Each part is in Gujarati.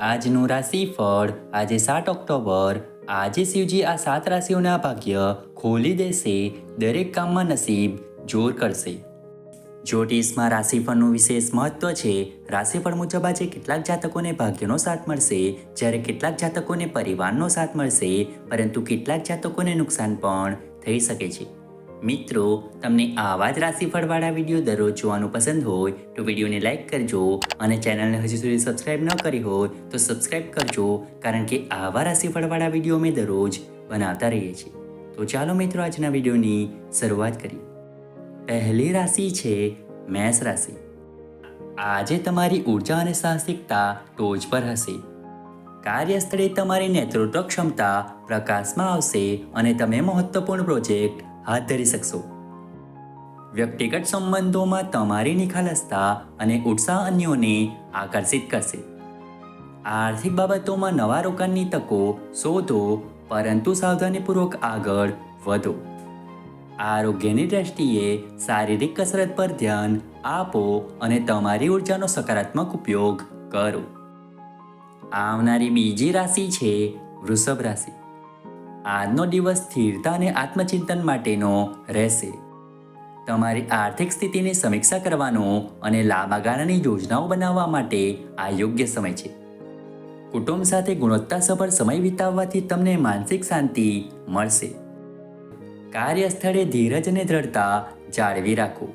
આજનું રાશિફળ આજે સાત ઓક્ટોબર. આજે શિવજી આ સાત રાશિઓના ભાગ્ય ખોલી દેશે, દરેક કામમાં નસીબ જોર કરશે. જ્યોતિષમાં રાશિફળનું વિશેષ મહત્વ છે. રાશિફળ મુજબ આજે કેટલાક જાતકોને ભાગ્યનો સાથ મળશે, જ્યારે કેટલાક જાતકોને પરિવારનો સાથ મળશે, પરંતુ કેટલાક જાતકોને નુકસાન પણ થઈ શકે છે. મિત્રો, તમને આવા જ રાશિફળવાળા વીડિયો દરરોજ જોવાનું પસંદ હોય તો વિડીયોને લાઇક કરજો અને ચેનલને હજુ સુધી સબસ્ક્રાઇબ ન કરી હોય તો સબસ્ક્રાઇબ કરજો કારણ કે આવા રાશિફળવાળા વીડિયો અમે દરરોજ બનાવતા રહીએ છીએ. તો ચાલો મિત્રો, આજના વિડીયોની શરૂઆત કરીએ. પહેલી રાશિ છે મેષ રાશિ. આજે તમારી ઊર્જા અને સાહસિકતા ટોચ પર હશે. કાર્યસ્થળે તમારી નેતૃત્વ ક્ષમતા પ્રકાશમાં આવશે અને તમે મહત્વપૂર્ણ પ્રોજેક્ટ હાથ ધરી શકશો. વ્યક્તિગત સંબંધોમાં તમારી નિખાલસતા અને ઉત્સાહ અન્યોને આકર્ષિત કરશે. આર્થિક બાબતોમાં નવા રોકાણની તકો શોધો, પરંતુ સાવધાનીપૂર્વક આગળ વધો. આરોગ્યની દ્રષ્ટિએ શારીરિક કસરત પર ધ્યાન આપો અને તમારી ઉર્જાનો સકારાત્મક ઉપયોગ કરો. આવનારી બીજી રાશિ છે વૃષભ રાશિ. આજનો દિવસ સ્થિરતા અને આત્મચિંતન માટેનો રહેશે. તમારી આર્થિક સ્થિતિની સમીક્ષા કરવાનો અને લાંબા ગાળાની યોજનાઓ બનાવવા માટે આ યોગ્ય સમય છે. કુટુંબ સાથે ગુણવત્તાસભર સમય વિતાવવાથી તમને માનસિક શાંતિ મળશે. કાર્યસ્થળે ધીરજ અને દ્રઢતા જાળવી રાખો.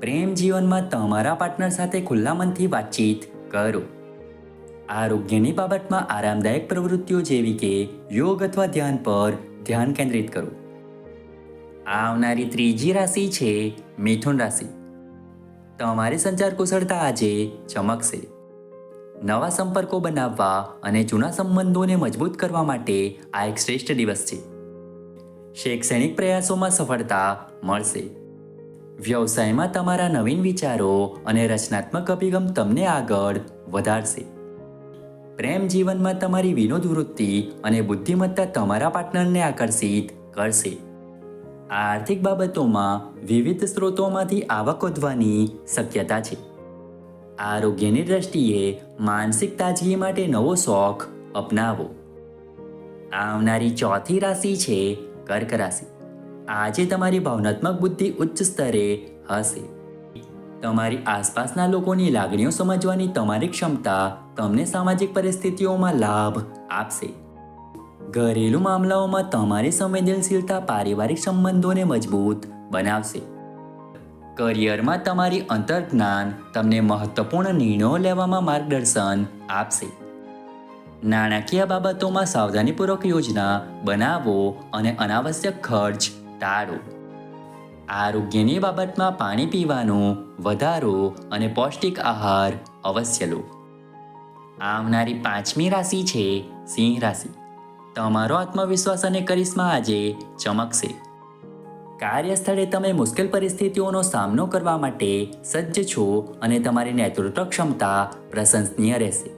પ્રેમ જીવનમાં તમારા પાર્ટનર સાથે ખુલ્લા મનથી વાતચીત કરો. આરોગ્યની બાબતમાં આરામદાયક પ્રવૃત્તિઓ જેવી કે યોગ અથવા ધ્યાન પર ધ્યાન કેન્દ્રિત કરો. આવનારી ત્રીજી રાશિ છે મિથુન રાશિ. તમારી સંચાર કુશળતા આજે ચમકશે. નવા સંપર્કો બનાવવા અને જૂના સંબંધોને મજબૂત કરવા માટે આ એક શ્રેષ્ઠ દિવસ છે. શૈક્ષણિક પ્રયાસોમાં સફળતા મળશે. વ્યવસાયમાં તમારા નવીન વિચારો અને રચનાત્મક અભિગમ તમને આગળ વધારશે. પ્રેમ જીવનમાં તમારી વિનોદ વૃત્તિ અને બુદ્ધિમત્તા તમારા પાર્ટનરને આકર્ષિત કરશે. આર્થિક બાબતોમાં વિવિધ સ્ત્રોતોમાંથી આવક વધવાની શક્યતા છે. આરોગ્યની દ્રષ્ટિએ માનસિક તાજગી માટે નવો શોખ અપનાવો. આવનારી ચોથી રાશિ છે કર્ક રાશિ. આજે તમારી ભાવનાત્મક બુદ્ધિ ઉચ્ચ સ્તરે હશે. તમારી આસપાસના લોકોની લાગણીઓ સમજવાની તમારી ક્ષમતા તમને સામાજિક પરિસ્થિતિઓમાં લાભ આપશે. ઘરેલું મામલાઓમાં તમારી સંવેદનશીલતા પારિવારિક સંબંધોને મજબૂત બનાવશે. કરિયરમાં તમારી અંતર્જ્ઞાન તમને મહત્વપૂર્ણ નિર્ણયો લેવામાં માર્ગદર્શન આપશે. નાણાકીય બાબતોમાં સાવધાનીપૂર્વક યોજના બનાવો અને અનાવશ્યક ખર્ચ ટાળો. આરોગ્યની બાબતમાં પાણી પીવાનું વધારો અને પૌષ્ટિક આહાર અવશ્ય લો. આવનારી પાંચમી રાશિ છે સિંહ રાશિ. તમારો આત્મવિશ્વાસ અને કરિશ્મા આજે ચમકશે. કાર્યસ્થળે તમે મુશ્કેલ પરિસ્થિતિઓનો સામનો કરવા માટે સજ્જ છો અને તમારી નેતૃત્વ ક્ષમતા પ્રશંસનીય રહેશે.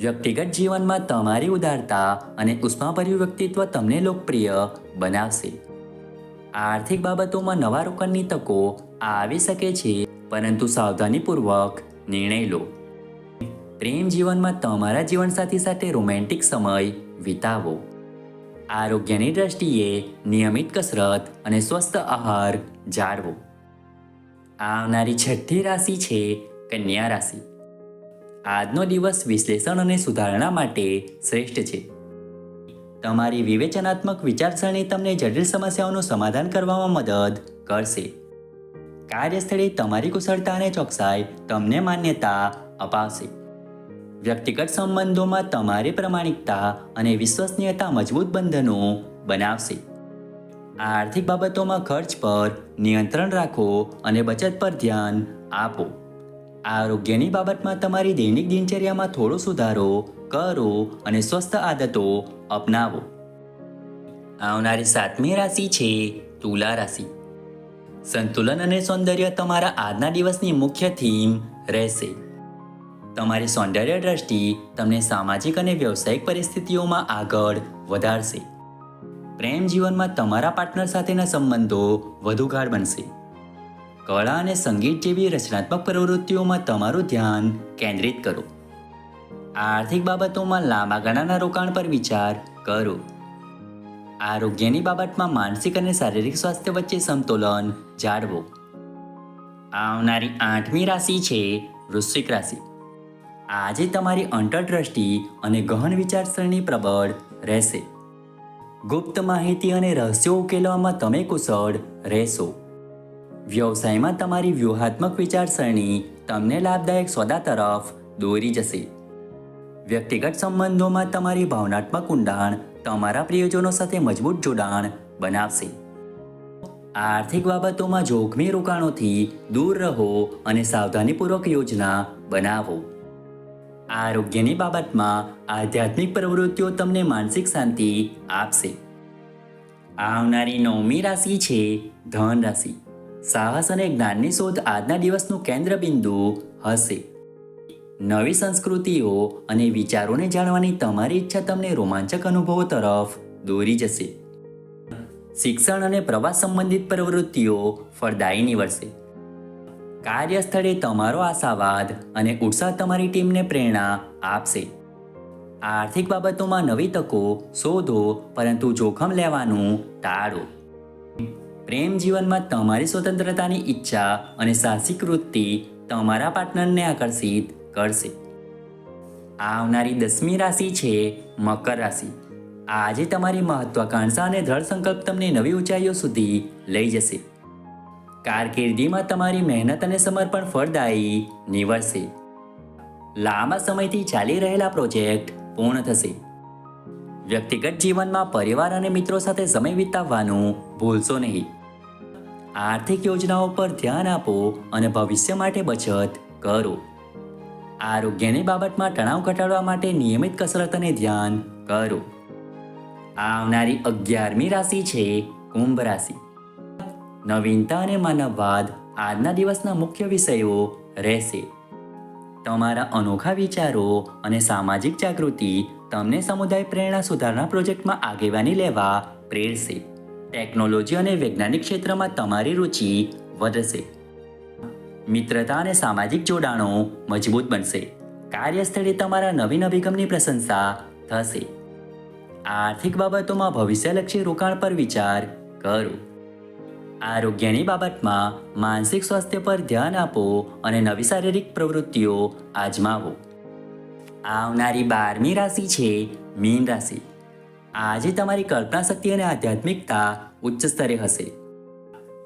વ્યક્તિગત જીવનમાં તમારી ઉદારતા અને ઉષ્માભર્યું વ્યક્તિત્વ તમને લોકપ્રિય બનાવશે. આર્થિક બાબતોમાં નવા રોકાણની તકો આવી શકે છે, પરંતુ સાવધાનીપૂર્વક નિર્ણય લો. પ્રેમ જીવનમાં તમારા જીવનસાથી સાથે રોમેન્ટિક સમય વિતાવો. આરોગ્યની દ્રષ્ટિએ નિયમિત કસરત અને સ્વસ્થ આહાર જાળવો. આવનારી છઠ્ઠી રાશિ છે કન્યા રાશિ. આજનો દિવસ વિશ્લેષણ અને સુધારણા માટે શ્રેષ્ઠ છે. તમારી વિવેચનાત્મક વિચારસરણી તમને જટિલ સમસ્યાઓનું સમાધાન કરવામાં મદદ કરશે. કાર્યસ્થળે તમારી કુશળતા અને ચોકસાઈ, તમને માન્યતા અપાવશે. વ્યક્તિગત સંબંધોમાં તમારી પ્રમાણિકતા અને વિશ્વસનીયતા મજબૂત બંધનો બનાવશે. આર્થિક બાબતોમાં ખર્ચ પર નિયંત્રણ રાખો અને બચત પર ધ્યાન આપો. આરોગ્યની બાબતમાં તમારી દૈનિક દિનચર્યામાં થોડો સુધારો કરો અને સ્વસ્થ આદતો અપનાવો. આવનારી સાતમી રાશિ છે તુલા રાશિ. સંતુલન અને સૌંદર્ય તમારા આજના દિવસની મુખ્ય થીમ રહેશે. તમારી સૌંદર્ય દ્રષ્ટિ તમને સામાજિક અને વ્યવસાયિક પરિસ્થિતિઓમાં આગળ વધારશે. પ્રેમ જીવનમાં તમારા પાર્ટનર સાથેના સંબંધો વધુ ગાઢ બનશે. કળા અને સંગીત જેવી રચનાત્મક પ્રવૃત્તિઓમાં તમારું ધ્યાન કેન્દ્રિત કરો. આર્થિક બાબતોમાં લાંબા ગાળાના રોકાણ પર વિચાર કરો. આરોગ્યની બાબતમાં માનસિક અને શારીરિક સ્વાસ્થ્ય વચ્ચે સમતોલન જાળવો. આવનારી આઠમી રાશિ છે વૃશ્ચિક રાશિ. આજે તમારી અંતરદ્રષ્ટિ અને ગહન વિચારસરણી પ્રબળ રહેશે. ગુપ્ત માહિતી અને રહસ્યો ઉકેલવામાં તમે કુશળ રહેશો. વ્યવસાયમાં તમારી વ્યૂહાત્મક વિચારસરણી તમને લાભદાયક સોદા તરફ દોરી જશે. વ્યક્તિગત સંબંધોમાં તમારી ભાવનાત્મક ઊંડાણ તમારા પ્રિયજનો સાથે મજબૂત જોડાણ બનાવશે. આર્થિક બાબતોમાં જોખમી રોકાણોથી દૂર રહો અને સાવધાનીપૂર્વક યોજના બનાવો. આરોગ્યની બાબતમાં આધ્યાત્મિક પ્રવૃત્તિઓ તમને માનસિક શાંતિ આપશે. આવનારી નવમી રાશિ છે ધન રાશિ. સાહસ અને જ્ઞાનની શોધ આજના દિવસનું કેન્દ્ર બિંદુ હશે. નવી સંસ્કૃતિઓ અને વિચારોને જાણવાની તમારી ઈચ્છા તમને રોમાંચક અનુભવો તરફ દોરી જશે. શિક્ષણ અને પ્રવાસ સંબંધિત પ્રવૃત્તિઓ ફળદાયી નીવડશે. કાર્યસ્થળે તમારો આશાવાદ અને ઉત્સાહ તમારી ટીમને પ્રેરણા આપશે. આર્થિક બાબતોમાં નવી તકો શોધો, પરંતુ જોખમ લેવાનું ટાળો. પ્રેમ જીવનમાં તમારી સ્વતંત્રતાની ઈચ્છા અને સાહસિક વૃત્તિ તમારા પાર્ટનરને આકર્ષિત કરશે. આવનારી દસમી રાશિ છે મકર રાશિ. આજે તમારી મહત્વાકાંક્ષા અને દ્રઢ સંકલ્પ તમને નવી ઊંચાઈઓ સુધી લઈ જશે. કારકિર્દીમાં તમારી મહેનત અને સમર્પણ ફળદાયી નીવડશે. લાંબા સમયથી ચાલી રહેલા પ્રોજેક્ટ પૂર્ણ થશે. વ્યક્તિગત જીવનમાં પરિવાર અને મિત્રો સાથે સમય વિતાવવાનું ભૂલશો નહીં. આર્થિક યોજનાઓ પર ધ્યાન આપો અને ભવિષ્ય માટે બચત કરો. આરોગ્યની બાબતમાં તણાવ ઘટાડવા માટે નિયમિત કસરત અને ધ્યાન કરો. આવનારી અગિયારમી રાશિ છે કુંભ રાશિ. નવીનતા અને માનવવાદ આજના દિવસના મુખ્ય વિષયો રહેશે. તમારા અનોખા વિચારો અને સામાજિક જાગૃતિ તમને સમુદાય પ્રેરણા સુધારણા પ્રોજેક્ટમાં આગેવાની લેવા પ્રેરશે. ટેકનોલોજી અને વૈજ્ઞાનિક ક્ષેત્રમાં તમારી રુચિ વધશે. મિત્રતા અને સામાજિક જોડાણો મજબૂત બનશે. કાર્યસ્થળે તમારા નવીન અભિગમની પ્રશંસા થશે. આર્થિક બાબતોમાં ભવિષ્યલક્ષી રોકાણ પર વિચાર કરો. આરોગ્યની બાબતમાં માનસિક સ્વાસ્થ્ય પર ધ્યાન આપો અને નવી શારીરિક પ્રવૃત્તિઓ આજમાવો આવનારી બારમી રાશિ છે મીન રાશિ. આજે તમારી કલ્પના શક્તિ અને આધ્યાત્મિકતા ઉચ્ચ સ્તરે હશે.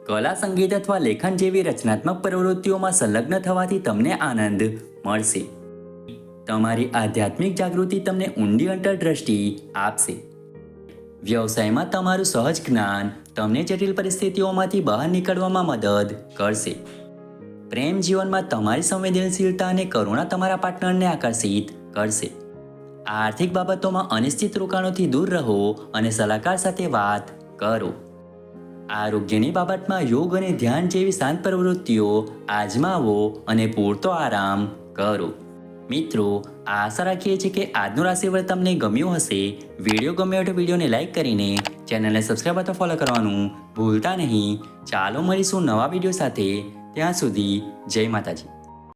કલા, સંગીત અથવા લેખન જેવી રચનાત્મક પ્રવૃત્તિઓમાં સંલગ્ન થવાથી તમને આનંદ મળશે. તમારી આધ્યાત્મિક જાગૃતિ તમને ઊંડી અંતરદ્રષ્ટિ આપશે. વ્યવસાયમાં તમારું સહજ જ્ઞાન તમને જટિલ પરિસ્થિતિઓમાંથી બહાર નીકળવામાં મદદ કરશે. પ્રેમ જીવનમાં તમારી સંવેદનશીલતા અને કરુણા તમારા પાર્ટનરને આકર્ષિત કરશે. આર્થિક બાબતોમાં અનિશ્ચિત રોકાણોથી દૂર રહો અને સલાહકાર સાથે વાત કરો. આરોગ્યની બાબતમાં યોગ અને ધ્યાન જેવી શાંત પ્રવૃત્તિઓ આજમાવો અને પૂરતો આરામ કરો. મિત્રો, આશા રાખીએ છીએ કે આજનું રાશિફળ તમને ગમ્યું હશે. વીડિયો ગમ્યો તો વિડીયોને લાઇક કરીને ચેનલને સબસ્ક્રાઈબ અથવા ફોલો કરવાનું ભૂલતા નહીં. ચાલો મળીશું નવા વીડિયો સાથે. ત્યાં સુધી જય માતાજી.